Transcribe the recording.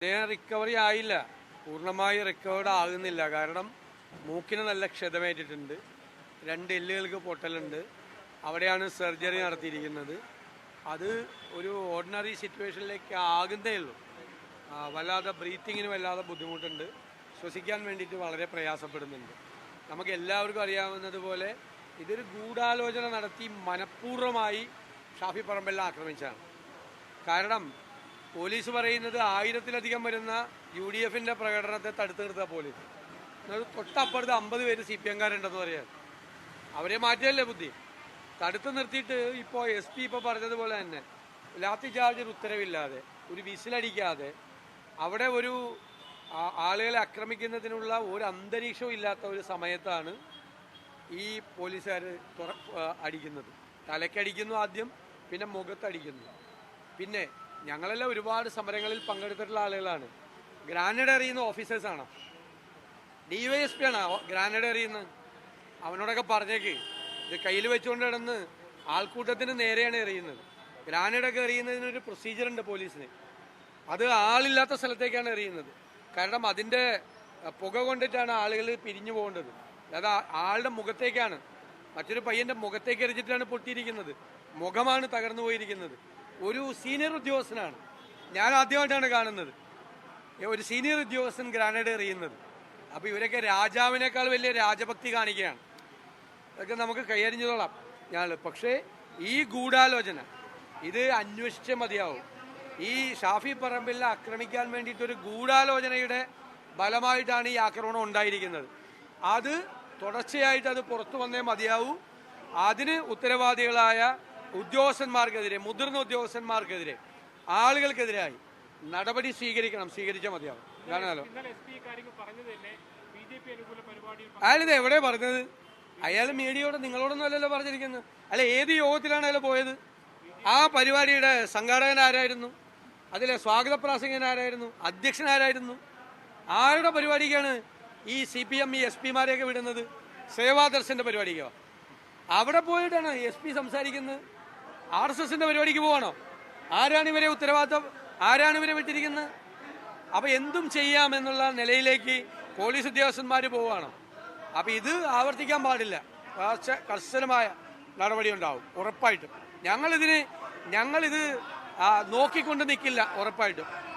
അദ്ദേഹം റിക്കവറി ആയില്ല. പൂർണമായി റിക്കവേർഡ് ആകുന്നില്ല. കാരണം മൂക്കിന് നല്ല ക്ഷതമേറ്റിട്ടുണ്ട്. രണ്ട് എല്ലുകൾക്ക് പൊട്ടലുണ്ട്. അവിടെയാണ് സർജറി നടത്തിയിരിക്കുന്നത്. അത് ഒരു ഓർഡിനറി സിറ്റുവേഷനിലേക്ക് ആകുന്നേ ഉള്ളൂ. വല്ലാതെ ബ്രീത്തിങ്ങിന് വല്ലാതെ ബുദ്ധിമുട്ടുണ്ട്. ശ്വസിക്കാൻ വേണ്ടിയിട്ട് വളരെ പ്രയാസപ്പെടുന്നുണ്ട്. നമുക്ക് എല്ലാവർക്കും അറിയാവുന്നതുപോലെ ഇതൊരു ഗൂഢാലോചന നടത്തി മനഃപൂർവമായി ഷാഫി പറമ്പെല്ലാം ആക്രമിച്ചാണ് കാരണം പോലീസ് പറയുന്നത് ആയിരത്തിലധികം വരുന്ന യു ഡി എഫിന്റെ പ്രകടനത്തെ തടുത്തു നിർത്തുക പോലീസ്. തൊട്ടപ്പുറത്ത് അമ്പത് പേര് സി പി എംകാരുണ്ടെന്ന് പറയാൻ. അവരെ മാറ്റിയല്ലേ ബുദ്ധി? തടുത്തു നിർത്തിയിട്ട് ഇപ്പോൾ എസ് പി ഇപ്പോൾ പറഞ്ഞതുപോലെ തന്നെ ലാത്തി ചാർജ് ഉത്തരവില്ലാതെ ഒരു വിസിലടിക്കാതെ അവിടെ ഒരു ആളുകളെ ആക്രമിക്കുന്നതിനുള്ള ഒരു അന്തരീക്ഷവും ഇല്ലാത്ത ഒരു സമയത്താണ് ഈ പോലീസുകാർ തുറ അടിക്കുന്നത്. തലക്കടിക്കുന്നു ആദ്യം പിന്നെ മുഖത്തടിക്കുന്നു. പിന്നെ ഞങ്ങളെല്ലാം ഒരുപാട് സമരങ്ങളിൽ പങ്കെടുത്തിട്ടുള്ള ആളുകളാണ്. ഗ്രാനേഡ് എറിയുന്ന ഓഫീസേഴ്സാണ് ഡിവൈഎസ്പി ആണ്? ഗ്രാനേഡ് എറിയുന്നത് അവനോടൊക്കെ പറഞ്ഞേക്ക്. ഇത് കയ്യിൽ വെച്ചുകൊണ്ട് കിടന്ന് ആൾക്കൂട്ടത്തിന് നേരെയാണ് എറിയുന്നത്. ഗ്രാനേഡൊക്കെ എറിയുന്നതിനൊരു പ്രൊസീജിയർ ഉണ്ട് പോലീസിന്. അത് ആളില്ലാത്ത സ്ഥലത്തേക്കാണ് എറിയുന്നത്. കാരണം അതിന്റെ പുക കൊണ്ടിട്ടാണ് ആളുകൾ പിരിഞ്ഞു പോകേണ്ടത്. അത് ആളുടെ മുഖത്തേക്കാണ്. മറ്റൊരു പയ്യന്റെ മുഖത്തേക്ക് എറിഞ്ഞിട്ടാണ് പൊട്ടിയിരിക്കുന്നത്. മുഖമാണ് തകർന്നു പോയിരിക്കുന്നത്. ഒരു സീനിയർ ഉദ്യോഗസ്ഥനാണ്. ഞാൻ ആദ്യമായിട്ടാണ് കാണുന്നത്. ഒരു സീനിയർ ഉദ്യോഗസ്ഥൻ ഗ്രാനേഡ് എറിയുന്നത്. അപ്പോൾ ഇവരൊക്കെ രാജാവിനേക്കാൾ വലിയ രാജഭക്തി കാണിക്കുകയാണ്. അതൊക്കെ നമുക്ക് കൈയറിഞ്ഞതോളാം ഞാൻ പക്ഷേ ഈ ഗൂഢാലോചന ഇത് അന്വേഷിച്ചേ മതിയാവും. ഈ ഷാഫി പറമ്പിലിനെ ആക്രമിക്കാൻ വേണ്ടിയിട്ടൊരു ഗൂഢാലോചനയുടെ ഫലമായിട്ടാണ് ഈ ആക്രമണം ഉണ്ടായിരിക്കുന്നത്. അത് തുടർച്ചയായിട്ട് അത് പുറത്തു വന്നേ മതിയാവൂ. അതിന് ഉത്തരവാദികളായ ഉദ്യോഗസ്ഥന്മാർക്കെതിരെ മുതിർന്ന ഉദ്യോഗസ്ഥന്മാർക്കെതിരെ ആളുകൾക്കെതിരായി നടപടി സ്വീകരിക്കണം സ്വീകരിച്ചാൽ മതിയാവും. കാണാലോ അയാളിത് എവിടെ പറഞ്ഞത്? അയാൾ മീഡിയയോട് നിങ്ങളോടൊന്നും അല്ലല്ലോ പറഞ്ഞിരിക്കുന്നത്. അല്ല ഏത് യോഗത്തിലാണ് അയാൾ പോയത്? ആ പരിപാടിയുടെ സംഘാടകൻ ആരായിരുന്നു? അതിലെ സ്വാഗത പ്രാസംഗൻ ആരായിരുന്നു? അധ്യക്ഷൻ ആരായിരുന്നു? ആരുടെ പരിപാടിക്കാണ് ഈ സി പി എം ഈ എസ് പിമാരെയൊക്കെ വിടുന്നത്? സേവാദർശന്റെ പരിപാടിക്കോ? അവിടെ പോയിട്ടാണ് എസ് പി സംസാരിക്കുന്നത്. ആർ എസ് എസിന്റെ പരിപാടിക്ക് പോവാണോ? ആരാണ് ഇവരെ ഉത്തരവാദിത്തം? ആരാണ് ഇവരെ വിട്ടിരിക്കുന്നത്? അപ്പൊ എന്തും ചെയ്യാമെന്നുള്ള നിലയിലേക്ക് പോലീസ് ഉദ്യോഗസ്ഥന്മാര് പോവുകയാണ് അപ്പൊ ഇത് ആവർത്തിക്കാൻ പാടില്ല. കർശ- കർശനമായ നടപടി ഉണ്ടാവും ഉറപ്പായിട്ടും. ഞങ്ങളിതിന് ഞങ്ങളിത് നോക്കിക്കൊണ്ട് നിൽക്കില്ല ഉറപ്പായിട്ടും.